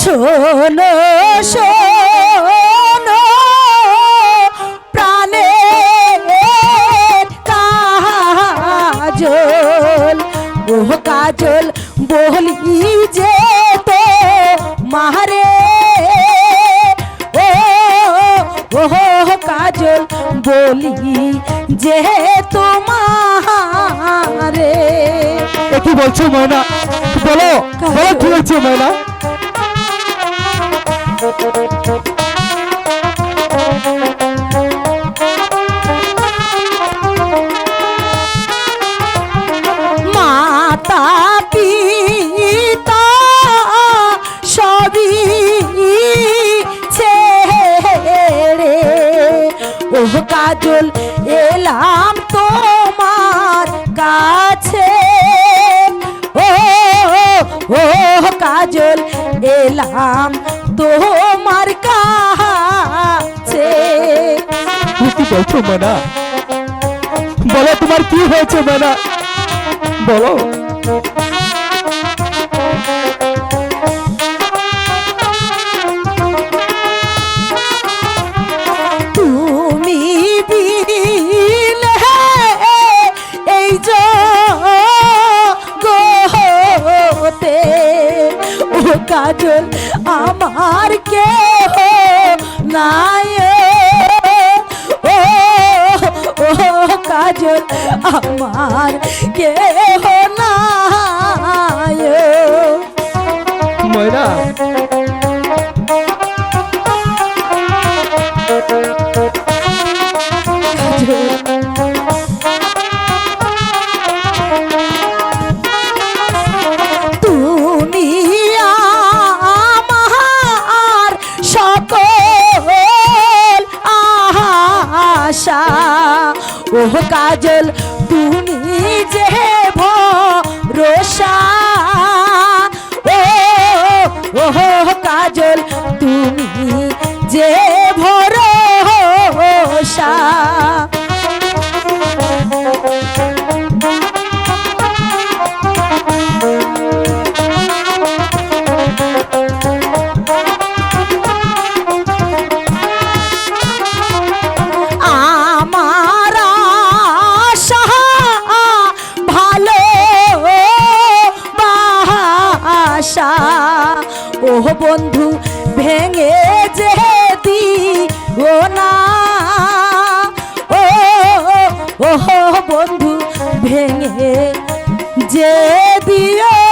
শোনো শোনো, প্রাণে কাজল ও কাজল, বলি যে তো মারে ও কাজল, বলি যে তোমারে কি বলছো, ময়না? বলো বলো কি হয়েছে ময়না? মাতা পিতা সবই ছেড়ে। ও কাজল, এলাম তোমার কাছে। ও ও কাজল, এলাম তোমার কাছে। কি বলছো ময়না বলো তোমার কি হয়েছে ময়না বলো। কাজল আমার কে নাই কাজল আমার কে ময়না তুমি আমার সকল আশা ও কাজল তুমি যে ভরসা। ও ও কাজল তুমি যে ও বন্ধু ভেঙে যে ও না ও ও বন্ধু ভেঙে যে দিও